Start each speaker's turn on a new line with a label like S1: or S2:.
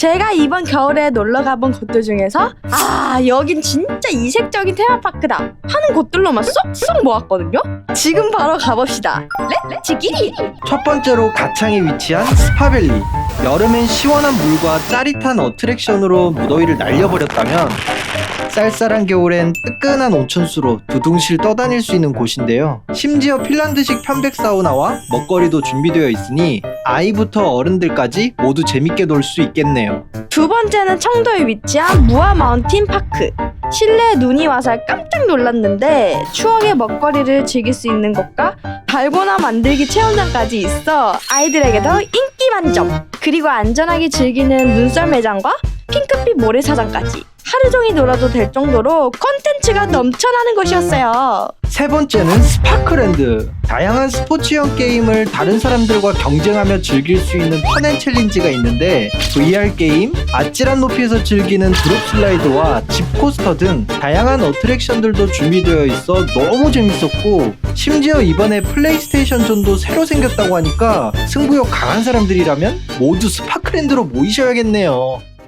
S1: 제가 이번 겨울에 놀러 가본 곳들 중에서 아 여긴 진짜 이색적인 테마파크다 하는 곳들로만 쏙쏙 모았거든요. 지금 바로 가봅시다. 렛츠 기릿!
S2: 첫 번째로 가창에 위치한 스파밸리. 여름엔 시원한 물과 짜릿한 어트랙션으로 무더위를 날려버렸다면 쌀쌀한 겨울엔 뜨끈한 온천수로 두둥실 떠다닐 수 있는 곳인데요. 심지어 핀란드식 편백 사우나와 먹거리도 준비되어 있으니 아이부터 어른들까지 모두 재밌게 놀 수 있겠네요.
S1: 두 번째는 청도에 위치한 무아 마운틴 파크. 실내에 눈이 와서 깜짝 놀랐는데 추억의 먹거리를 즐길 수 있는 곳과 달고나 만들기 체험장까지 있어 아이들에게도 인기 만점. 그리고 안전하게 즐기는 눈썰 매장과 핑크빛 모래사장까지 하루 종일 놀아도 될 정도로 콘텐츠가 넘쳐나는 곳이었어요.
S2: 세 번째는 스파크랜드. 다양한 스포츠형 게임을 다른 사람들과 경쟁하며 즐길 수 있는 펀앤 챌린지가 있는데 VR 게임, 아찔한 높이에서 즐기는 드롭 슬라이드와 집 코스터 등 다양한 어트랙션들도 준비되어 있어 너무 재밌었고 심지어 이번에 플레이스테이션 존도 새로 생겼다고 하니까 승부욕 강한 사람들이라면 모두 스파크랜드로 모이셔야겠네요.